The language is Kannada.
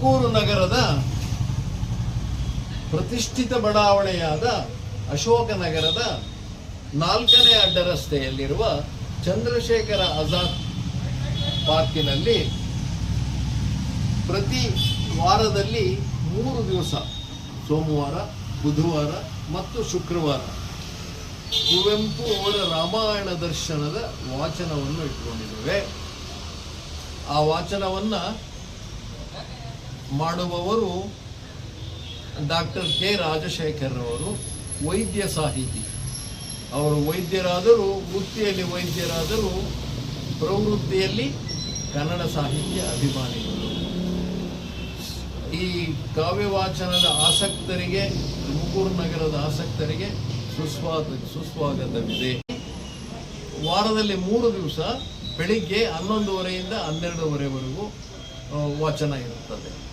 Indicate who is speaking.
Speaker 1: ತುಮಕೂರು ನಗರದ ಪ್ರತಿಷ್ಠಿತ ಬಡಾವಣೆಯಾದ ಅಶೋಕನಗರದ ನಾಲ್ಕನೇ ಅಡ್ಡರಸ್ತೆಯಲ್ಲಿರುವ ಚಂದ್ರಶೇಖರ ಆಜಾದ್ ಪಾರ್ಕಿನಲ್ಲಿ ಪ್ರತಿ ವಾರದಲ್ಲಿ ಮೂರು ದಿವಸ, ಸೋಮವಾರ, ಬುಧವಾರ ಮತ್ತು ಶುಕ್ರವಾರ ಕುವೆಂಪು ಅವರ ರಾಮಾಯಣ ದರ್ಶನದ ವಾಚನವನ್ನು ಇಟ್ಕೊಂಡಿದ್ದೇವೆ ಆ ವಾಚನವನ್ನ ಮಾಡುವವರು ಡಾಕ್ಟರ್ ಕೆ ರಾಜಶೇಖರ್ ಅವರು ವೈದ್ಯ ಸಾಹಿತಿ. ಅವರು ವೈದ್ಯರಾದರೂ, ವೃತ್ತಿಯಲ್ಲಿ ವೈದ್ಯರಾದರೂ, ಪ್ರವೃತ್ತಿಯಲ್ಲಿ ಕನ್ನಡ ಸಾಹಿತ್ಯ ಅಭಿಮಾನಿಗಳು. ಈ ಕಾವ್ಯ ವಾಚನದ ಆಸಕ್ತರಿಗೆ, ತುಮಕೂರು ನಗರದ ಆಸಕ್ತರಿಗೆ ಸುಸ್ವಾದ ಸುಸ್ವಾಗತವಿದೆ. ವಾರದಲ್ಲಿ ಮೂರು ದಿವಸ, ಬೆಳಿಗ್ಗೆ ಹನ್ನೊಂದುವರೆಯಿಂದ ಹನ್ನೆರಡುವರೆವರೆಗೂ ವಾಚನ ಇರುತ್ತದೆ.